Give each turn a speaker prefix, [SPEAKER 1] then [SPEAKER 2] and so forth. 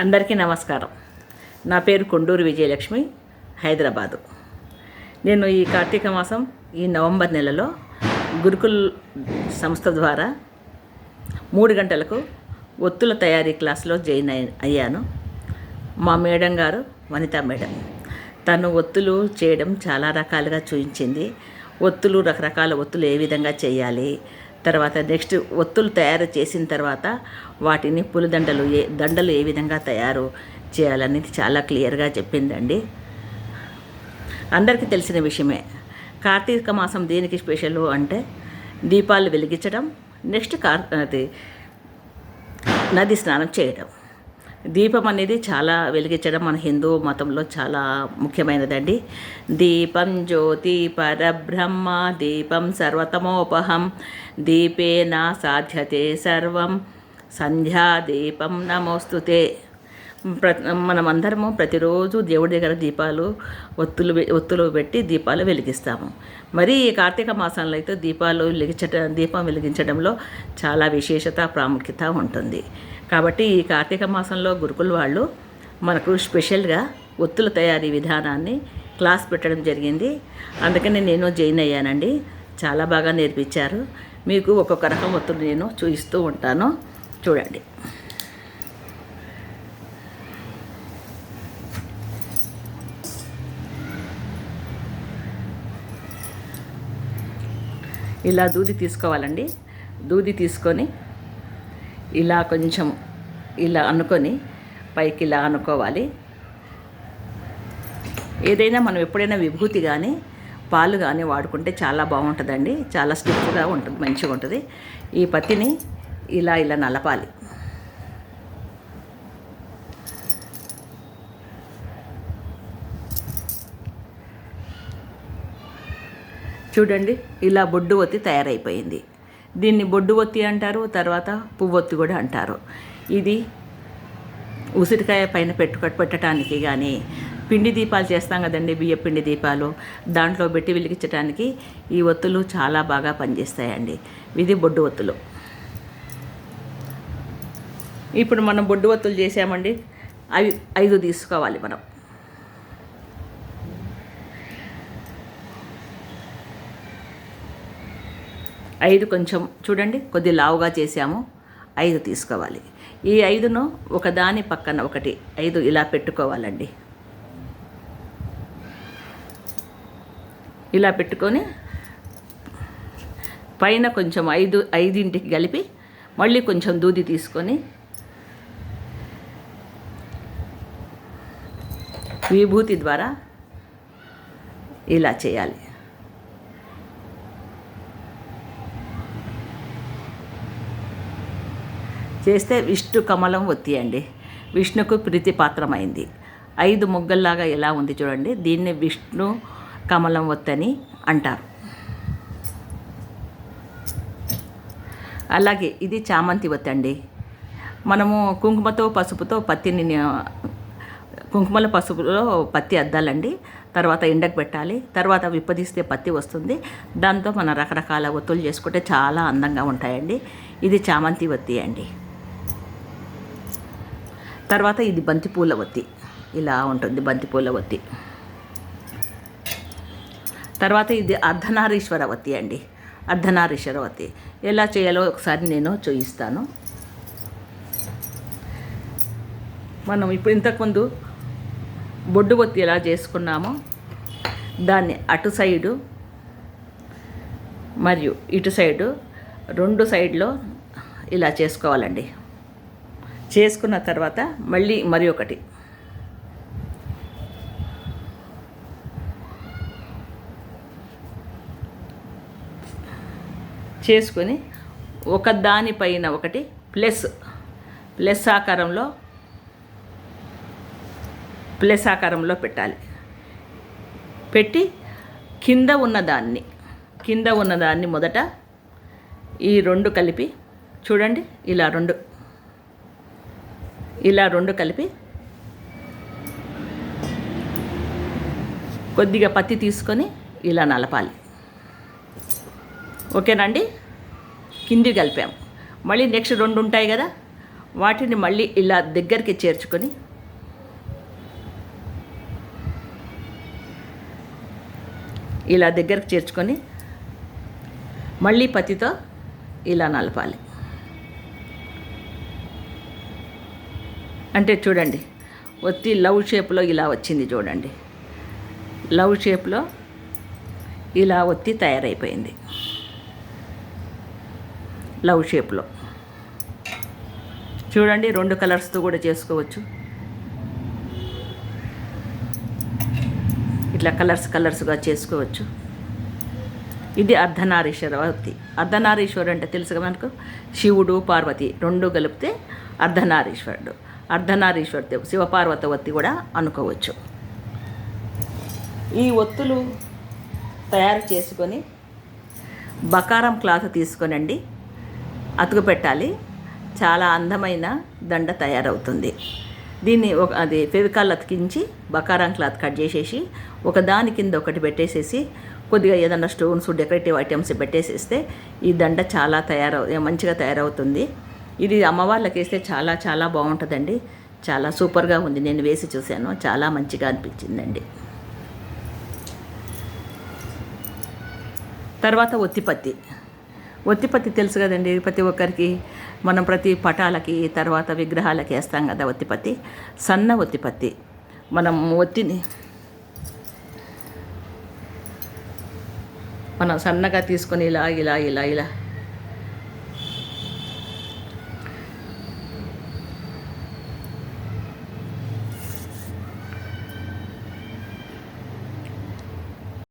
[SPEAKER 1] అందరికీ నమస్కారం. నా పేరు కొండూరు విజయలక్ష్మి హైదరాబాదు. నేను ఈ కార్తీక మాసం ఈ నవంబర్ నెలలో గురుకుల్ సంస్థ ద్వారా మూడు గంటలకు ఒత్తుల తయారీ క్లాస్లో జాయిన్ అయ్యాను. మా మేడం గారు వనితా మేడం. తను ఒత్తులు చేయడం చాలా రకాలుగా చూపించింది. ఒత్తులు రకరకాల ఒత్తులు ఏ విధంగా చేయాలి తర్వాత నెక్స్ట్ ఒత్తులు తయారు చేసిన తర్వాత వాటిని పులిదండలు ఏ దండలు ఏ విధంగా తయారు చేయాలనేది చాలా క్లియర్గా చెప్పిందండి. అందరికీ తెలిసిన విషయమే. కార్తీక మాసం దేనికి స్పెషల్ అంటే దీపాలు వెలిగించడం నెక్స్ట్ కార్ అది నది స్నానం చేయడం. దీపం అనేది చాలా వెలిగించడం మన హిందూ మతంలో చాలా ముఖ్యమైనదండి. దీపం జ్యోతి పరబ్రహ్మ దీపం సర్వతమోపహం దీపేన సాధ్యతే సర్వం సంధ్యా దీపం నమోస్తుతే. ప్ర మనమందరము ప్రతిరోజు దేవుడి దగ్గర దీపాలు ఒత్తులు ఒత్తులు పెట్టి దీపాలు వెలిగిస్తాము. మరి ఈ కార్తీక మాసంలో అయితే దీపాలు వెలిగించడం దీపం వెలిగించడంలో చాలా విశేషత ప్రాముఖ్యత ఉంటుంది. కాబట్టి ఈ కార్తీక మాసంలో గురుకుల వాళ్ళు మనకు స్పెషల్గా ఒత్తుల తయారీ విధానాన్ని క్లాస్ పెట్టడం జరిగింది. అందుకని నేను జాయిన్ అయ్యానండి. చాలా బాగా నేర్పించారు. మీకు ఒక్కొక్క రకం ఒత్తులు నేను చూపిస్తూ ఉంటాను. చూడండి. ఇలా దూది తీసుకోవాలండి. దూది తీసుకొని ఇలా కొంచెం ఇలా అనుకొని పైకి ఇలా అనుకోవాలి. ఏదైనా మనం ఎప్పుడైనా విభూతి కానీ పాలు కానీ వాడుకుంటే చాలా బాగుంటుందండి. చాలా స్టిఫ్గా ఉంటుంది మంచిగా ఉంటుంది. ఈ పత్తిని ఇలా ఇలా నలపాలి. చూడండి ఇలా బొడ్డు ఒత్తి తయారైపోయింది. దీన్ని బొడ్డు ఒత్తి అంటారు తర్వాత పువ్వొత్తి కూడా అంటారు. ఇది ఉసిరికాయ పైన పెట్టు పెట్టడానికి కానీ పిండి దీపాలు చేస్తాం కదండి బియ్య పిండి దీపాలు. దాంట్లో పెట్టి వెలిగించడానికి ఈ ఒత్తులు చాలా బాగా పనిచేస్తాయండి. ఇది బొడ్డు ఒత్తులు. ఇప్పుడు మనం బొడ్డు ఒత్తులు చేసామండి. అవి ఐదు తీసుకోవాలి మనం. ఐదు కొంచెం చూడండి కొద్ది లావుగా చేసాము ఐదు తీసుకోవాలి. ఈ ఐదును ఒకదాని పక్కన ఒకటి ఐదు ఇలా పెట్టుకోవాలండి. ఇలా పెట్టుకొని పైన కొంచెం ఐదు ఐదింటికి కలిపి మళ్ళీ కొంచెం దూది తీసుకొని విభూతి ద్వారా ఇలా చేయాలి. చేస్తే విష్ణు కమలం ఒత్తి అండి విష్ణుకు ప్రీతిపాత్రమైంది. ఐదు మొగ్గల్లాగా ఎలా ఉంది చూడండి. దీన్ని విష్ణు కమలం ఒత్తని అంటారు. అలాగే ఇది చామంతి వత్తి అండి మనము కుంకుమతో పసుపుతో పత్తిని కుంకుమల పసుపులో పత్తి అద్దాలండి. తర్వాత ఎండకు పెట్టాలి. తర్వాత విప్పదీస్తే పత్తి వస్తుంది. దాంతో మనం రకరకాల ఒత్తులు చేసుకుంటే చాలా అందంగా ఉంటాయండి. ఇది చామంతి ఒత్తి అండి. తర్వాత ఇది బంతిపూల వత్తి. ఇలా ఉంటుంది బంతిపూల వత్తి. తర్వాత ఇది అర్ధనారీశ్వర వత్తి అండి. అర్ధనారీశ్వర వత్తి. ఎలా చేయాలో ఒకసారి నేను చూపిస్తాను మనం ఇప్పుడు ఇంతకుముందు బొడ్డు ఒత్తి ఎలా చేసుకున్నామో దాన్ని అటు సైడు మరియు ఇటు సైడు రెండు సైడ్లో ఇలా చేసుకోవాలండి. చేసుకున్న తర్వాత మళ్ళీ మరి ఒకటి. చేసుకొని ఒక దానిపైన ఒకటి ప్లస్ ప్లస్ ఆకారంలో ప్లస్ ఆకారంలో పెట్టాలి. పెట్టి కింద ఉన్నదాన్ని కింద ఉన్నదాన్ని మొదట ఈ రెండు కలిపి చూడండి ఇలా రెండు ఇలా రెండు కలిపి కొద్దిగా పత్తి తీసుకొని ఇలా నలపాలి. ఓకేనండి? కింది కలిపాం. మళ్ళీ నెక్స్ట్ రెండు ఉంటాయి కదా వాటిని మళ్ళీ ఇలా దగ్గరికి చేర్చుకొని ఇలా దగ్గరకు చేర్చుకొని మళ్ళీ పత్తితో ఇలా నలపాలి. అంటే చూడండి ఒత్తి లవ్ షేప్లో ఇలా వచ్చింది చూడండి. లవ్ షేప్లో ఇలా ఒత్తి తయారైపోయింది. లవ్ షేప్లో. చూడండి రెండు కలర్స్తో కూడా చేసుకోవచ్చు. ఇట్లా కలర్స్ కలర్స్గా చేసుకోవచ్చు. ఇది అర్ధనారీశ్వర వత్తి అర్ధనారీశ్వరుడు అంటే తెలుసుగా మనకు? శివుడు పార్వతి రెండు కలిపితే అర్ధనారీశ్వరుడు. అర్ధనారీశ్వరుడు శివపార్వత ఒత్తి కూడా అనుకోవచ్చు. ఈ ఒత్తులు తయారు చేసుకొని బకారం క్లాత్ తీసుకొనండి. అతుకు పెట్టాలి. చాలా అందమైన దండ తయారవుతుంది. దీన్ని ఒక అది ఫెవికాల్ అతికించి బకారం క్లాత్ కట్ చేసేసి ఒక దాని కింద ఒకటి పెట్టేసేసి కొద్దిగా ఏదైనా స్టోన్స్ డెకరేటివ్ ఐటమ్స్ పెట్టేసేస్తే ఈ దండ చాలా తయారవు మంచిగా తయారవుతుంది. ఇది అమ్మవార్లకి వేస్తే చాలా చాలా బాగుంటుందండి. చాలా సూపర్గా ఉంది. నేను వేసి చూశాను. చాలా మంచిగా అనిపించిందండి. తర్వాత ఒత్తిపత్తి. ఒత్తిపత్తి తెలుసు కదండి. ప్రతి ఒక్కరికి మనం ప్రతి పటాలకి తర్వాత విగ్రహాలకి వేస్తాం కదా ఒత్తిపత్తి. సన్న ఒత్తిపత్తి. మనం ఒత్తిని మనం సన్నగా తీసుకొని ఇలా ఇలా ఇలా ఇలా